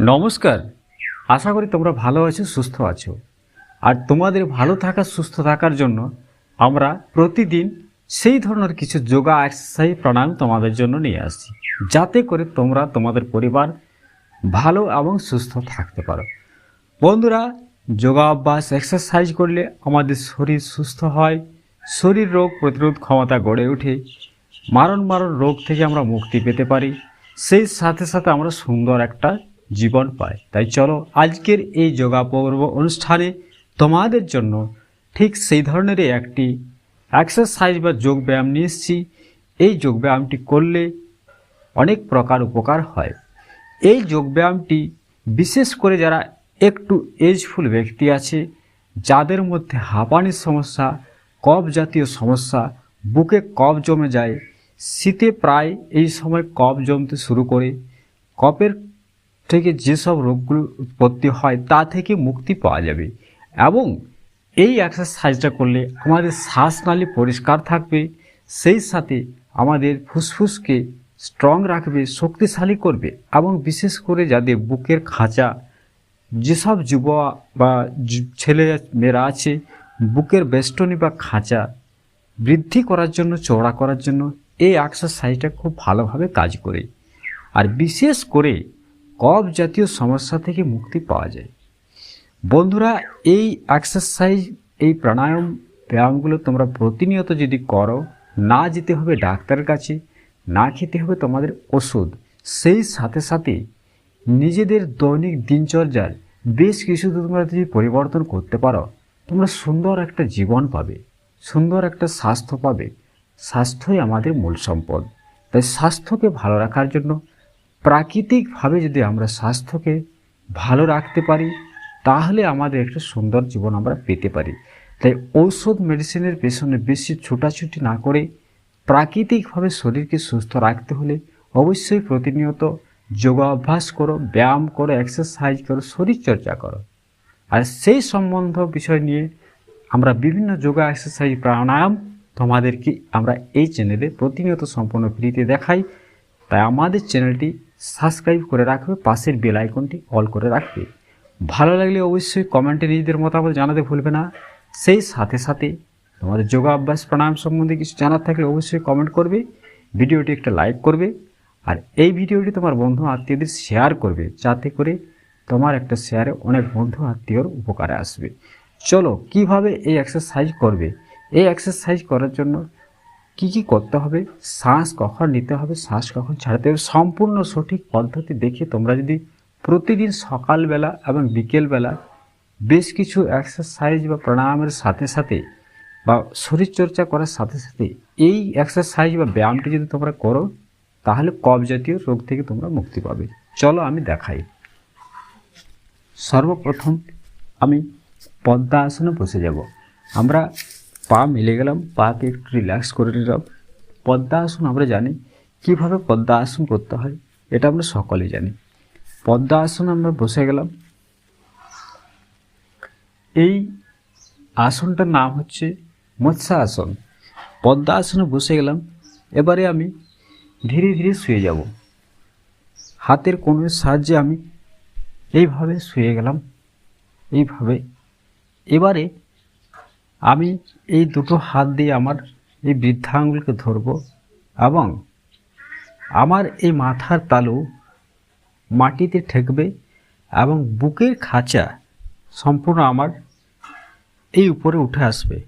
নমস্কার। আশা করি তোমরা ভালো আছো, সুস্থ আছো। আর তোমাদের ভালো থাকা, সুস্থ থাকার জন্য আমরা প্রতিদিন সেই ধরনের কিছু যোগা, এক্সারসাইজ, প্রাণায়াম তোমাদের জন্য নিয়ে আসছি। যাতে করে তোমরা তোমাদের পরিবার ভালো এবং সুস্থ থাকতে পারো। বন্ধুরা, যোগা অভ্যাস, এক্সারসাইজ করলে আমাদের শরীর সুস্থ হয়, শরীর রোগ প্রতিরোধ ক্ষমতা গড়ে ওঠে, মারণ মারণ রোগ থেকে আমরা মুক্তি পেতে পারি। সেই সাথে সাথে আমরা সুন্দর একটা জীবন পায়। তাই চলো আজকের এই যোগা পর্ব অনুষ্ঠানে তোমাদের জন্য ঠিক সেই ধরনেরই একটি এক্সারসাইজ বা যোগ ব্যায়াম নিয়ে এসেছি। এই যোগ ব্যায়ামটি করলে অনেক প্রকার উপকার হয়। এই যোগব্যায়ামটি বিশেষ করে যারা একটু এজফুল ব্যক্তি আছে, যাদের মধ্যে হাঁপানির সমস্যা, কফ জাতীয় সমস্যা, বুকে কফ জমে যায়, শীতে প্রায় এই সময় কফ জমতে শুরু করে, কফের থেকে যেসব রোগগুলো উৎপত্তি হয়, তা থেকে মুক্তি পাওয়া যাবে। এবং এই এক্সারসাইজটা করলে আমাদের শ্বাসনালী পরিষ্কার থাকবে, সেই সাথে আমাদের ফুসফুসকে স্ট্রং রাখবে, শক্তিশালী করবে এবং বিশেষ করে যাদের বুকের খাঁচা, যেসব যুব বা ছেলে মেয়েরা আছে, বুকের বেষ্টনী বা খাঁচা বৃদ্ধি করার জন্য, চওড়া করার জন্য এই এক্সারসাইজটা খুব ভালোভাবে কাজ করে। আর বিশেষ করে কফ জাতীয় সমস্যা থেকে মুক্তি পাওয়া যায়। বন্ধুরা, এই এক্সারসাইজ এই প্রাণায়াম, ব্যায়ামগুলো তোমরা প্রতিনিয়ত যদি করো, না যেতে হবে ডাক্তারের কাছে, না খেতে হবে তোমাদের ওষুধ। সেই সাথে সাথে নিজেদের দৈনিক দিনচর্যার বেশ কিছু তোমরা যদি পরিবর্তন করতে পারো, তোমরা সুন্দর একটা জীবন পাবে, সুন্দর একটা স্বাস্থ্য পাবে। স্বাস্থ্যই আমাদের মূল সম্পদ। তাই স্বাস্থ্যকে ভালো রাখার জন্য প্রাকৃতিকভাবে যদি আমরা স্বাস্থ্যকে ভালো রাখতে পারি, তাহলে আমাদের একটা সুন্দর জীবন আমরা পেতে পারি। তাই ঔষধ মেডিসিনের পেছনে বেশি ছোটাছুটি না করে প্রাকৃতিকভাবে শরীরকে সুস্থ রাখতে হলে অবশ্যই প্রতিনিয়ত যোগা অভ্যাস করো, ব্যায়াম করো এক্সারসাইজ করো, শরীরচর্চা করো। আর সেই সম্বন্ধ বিষয় নিয়ে আমরা বিভিন্ন যোগা এক্সারসাইজ প্রাণায়াম তোমাদেরকে আমরা এই চ্যানেলে প্রতিনিয়ত সম্পূর্ণ ফ্রিতে দেখাই। তাই আমাদের চ্যানেলটি সাবস্ক্রাইব করে রাখবে, পাশের বেল আইকনটি অল করে রাখবে। ভালো লাগলে অবশ্যই কমেন্টে নিজেদের মতামত জানাতে ভুলবে না। সেই সাথে সাথে তোমাদের যোগা অভ্যাস প্রাণায়াম সম্বন্ধে কিছু জানার থাকলে অবশ্যই কমেন্ট করবে, ভিডিওটি একটা লাইক করবে, আর এই ভিডিওটি তোমার বন্ধু আত্মীয়দের শেয়ার করবে, যাতে করে তোমার একটা শেয়ারে অনেক বন্ধু আত্মীয়র উপকারে আসবে। চলো, কীভাবে এই এক্সারসাইজ করবে? এই এক্সারসাইজ করার জন্য কি কি করতে হবে? শ্বাস কখন নিতে হবে? শ্বাস কখন ছাড়তে হবে? সম্পূর্ণ সঠিক পদ্ধতি দেখে তোমরা যদি প্রতিদিন সকালবেলা এবং বিকেলবেলা বেশ কিছু এক্সারসাইজ বা প্রাণায়ামের সাথে সাথে বা শরীরচর্চা করার সাথে সাথে এই এক্সারসাইজ বা ব্যায়ামটি যদি তোমরা করো, তাহলে কফ জাতীয় রোগ থেকে তোমরা মুক্তি পাবে। চলো আমি দেখাই। সর্বপ্রথম আমি পদ্মা আসনে বসে যাব। আমরা পা মিলে গেলাম, পাকে একটু রিল্যাক্স করে নিলাম। পদ্মা আসন আমরা জানি, কীভাবে পদ্মা আসন করতে হয়, এটা আমরা সকলেই জানি। পদ্মা আসন আমরা বসে গেলাম। এই আসনটার নাম হচ্ছে মৎস্যা আসন পদ্মা আসনে বসে গেলাম, এবারে আমি ধীরে ধীরে শুয়ে যাব। হাতের কোণের সাহায্যে আমি এইভাবে শুয়ে গেলাম, এইভাবে। এবারে আমি এই দুটো হাত দিয়ে আমার এই বৃদ্ধাঙ্গুলকে ধরব এবং আমার এই মাথার তালু মাটিতে ঠেকবে এবং বুকের খাঁচা সম্পূর্ণ আমার এই উপরে উঠে আসবে।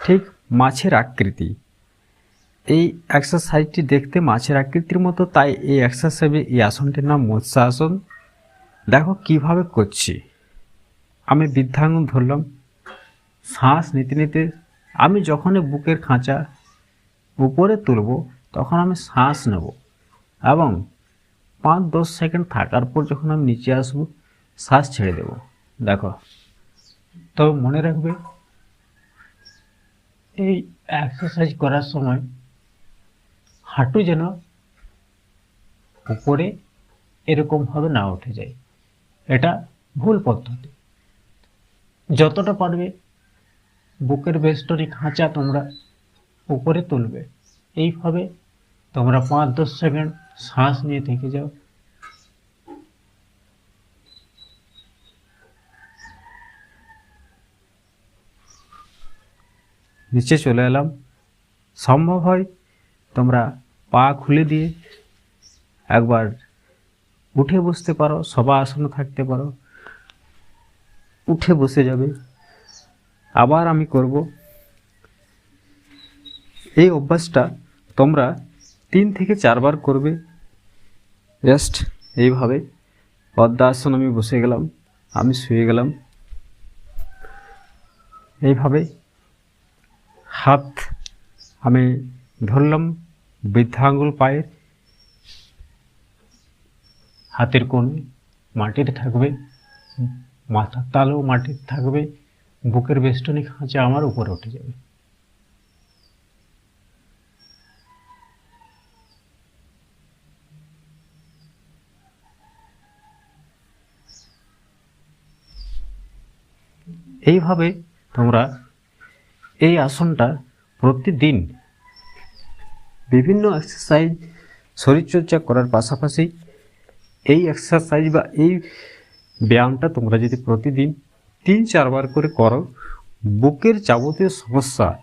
ঠিক মাছের আকৃতি। এই এক্সারসাইজটি দেখতে মাছের আকৃতির মতো, তাই এই এক্সারসাইজে এই আসনটির নাম মৎস্য আসন দেখো কীভাবে করছি। আমি বৃদ্ধাঙ্গুল ধরলাম। শ্বাস নিতে নিতে আমি যখনই বুকের খাঁচা উপরে তুলব, তখন আমি শ্বাস নেব এবং পাঁচ দশ সেকেন্ড থাকার পর যখন আমি নিচে আসব, শ্বাস ছেড়ে দেব। দেখো তবে মনে রাখবে, এই এক্সারসাইজ করার সময় হাঁটু যেন উপরে এরকমভাবে না উঠে যায়। এটা ভুল পদ্ধতি। যতটা পারবে বুকের বেষ্টনী খাঁচা তোমরা উপরে তুলবে। এইভাবে তোমরা পাঁচ দশ সেকেন্ড শ্বাস নিয়ে থেকে যাও। নিচে চলে এলাম। সম্ভব হয় তোমরা পা খুলে দিয়ে একবার উঠে বসতে পারো সবা আসনে থাকতে পারো। উঠে বসে যাবে। আবার আমি করব। এই অভ্যাসটা তোমরা তিন থেকে চারবার করবে। জাস্ট এইভাবে। পদ্মাসন আমি বসে গেলাম, আমি শুয়ে গেলাম। এইভাবে হাত আমি ধরলাম, বৃদ্ধাঙ্গুল পায়ের। হাতের কোণ মাটিতে থাকবে, মাথার তালও মাটিতে থাকবে। বুকের বেষ্টনী খাঁচা আমার উপরে উঠে যাবে। এইভাবে তোমরা এই আসনটা প্রতিদিন বিভিন্ন এক্সারসাইজ শরীরচর্চা করার পাশাপাশি এই এক্সারসাইজ বা এই ব্যায়ামটা তোমরা যদি প্রতিদিন তিন চারবার করে করো। বুকের যাবতীয় সমস্যা,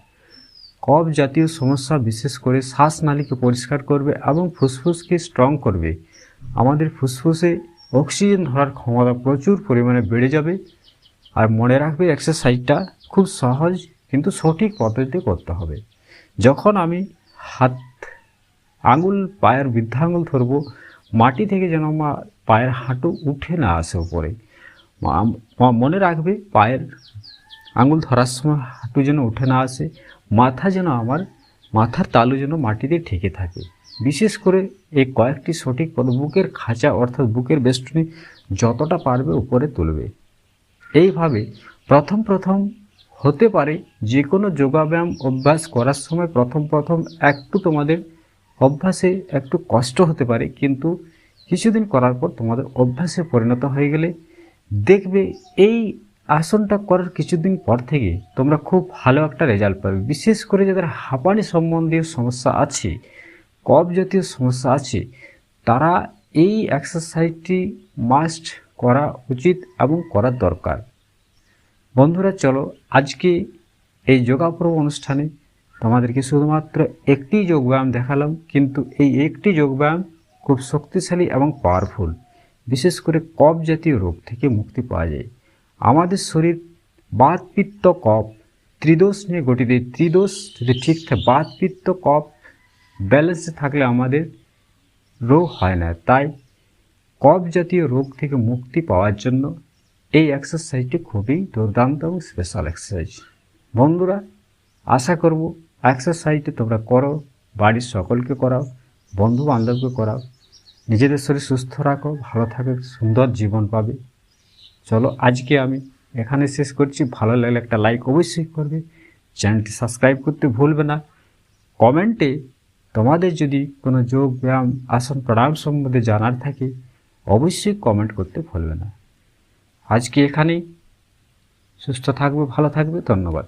কফ জাতীয় সমস্যা বিশেষ করে শ্বাসনালীকে পরিষ্কার করবে এবং ফুসফুসকে স্ট্রং করবে। আমাদের ফুসফুসে অক্সিজেন ধরার ক্ষমতা প্রচুর পরিমাণে বেড়ে যাবে। আর মনে রাখবে এক্সারসাইজটা খুব সহজ কিন্তু সঠিক পদ্ধতিতে করতে হবে। যখন আমি হাত, আঙুল, পায়ের বৃদ্ধাঙ্গুল ধরবো, মাটি থেকে যেন আমার পায়ের হাঁটু উঠে না আসে উপরে। মনে রাখবে, পায়ের আঙুল ধরার সময় হাঁটু যেন উঠে না আসে, মাথা যেন আমার, মাথার তালু যেন মাটিতে ঠেকে থাকে। বিশেষ করে এই কয়েকটি সঠিক পদ বুকের খাঁচা অর্থাৎ বুকের বেষ্টনী যতটা পারবে উপরে তুলবে। এইভাবে প্রথম প্রথম হতে পারে যে কোনো যোগাব্যায়াম অভ্যাস করার সময় প্রথম প্রথম একটু তোমাদের অভ্যাসে একটু কষ্ট হতে পারে, কিন্তু কিছুদিন করার পর তোমাদের অভ্যাসে পরিণত হয়ে গেলে দেখবে এই আসনটা করার কিছুদিন পর থেকে তোমরা খুব ভালো একটা রেজাল্ট পাবে। বিশেষ করে যাদের হাঁপানি সম্বন্ধীয় সমস্যা আছে, কফ জাতীয় সমস্যা আছে, তারা এই এক্সারসাইজটি মাস্ট করা উচিত এবং করার দরকার। বন্ধুরা, চলো আজকে এই যোগাপ্রব অনুষ্ঠানে তোমাদেরকে শুধুমাত্র একটি যোগব্যায়াম দেখালাম, কিন্তু এই একটি যোগব্যায়াম খুব শক্তিশালী এবং পাওয়ারফুল বিশেষ করে কফ জাতীয় রোগ থেকে মুক্তি পাওয়া যায়। আমাদের শরীর বাত পিত্ত কফ, ত্রিদোষ নিয়ে গঠিত এই ত্রিদোষ যদি ঠিক থাকে বাত পিত্ত কফ ব্যালেন্সে থাকলে আমাদের রোগ হয় না। তাই কফ জাতীয় রোগ থেকে মুক্তি পাওয়ার জন্য এই এক্সারসাইজটি খুবই দুর্দান্ত এবং স্পেশাল এক্সারসাইজ বন্ধুরা, আশা করব এক্সারসাইজটি তোমরা করো, বাড়ির সকলকে করাও বন্ধু বান্ধবকে করাও। নিজেদের শরীর সুস্থ রাখো, ভালো থাকো, সুন্দর জীবন পাবে। চলো আজকে আমি এখানে শেষ করছি। ভালো লাগলে একটা লাইক অবশ্যই করবে। চ্যানেলটি সাবস্ক্রাইব করতে ভুলবে না। কমেন্টে তোমাদের যদি কোনো যোগ, ব্যায়াম, আসন, প্রাণায়াম সম্বন্ধে জানার থাকে, অবশ্যই কমেন্ট করতে ভুলবে না। আজকে এখানেই। সুস্থ থাকবে, ভালো থাকবে। ধন্যবাদ।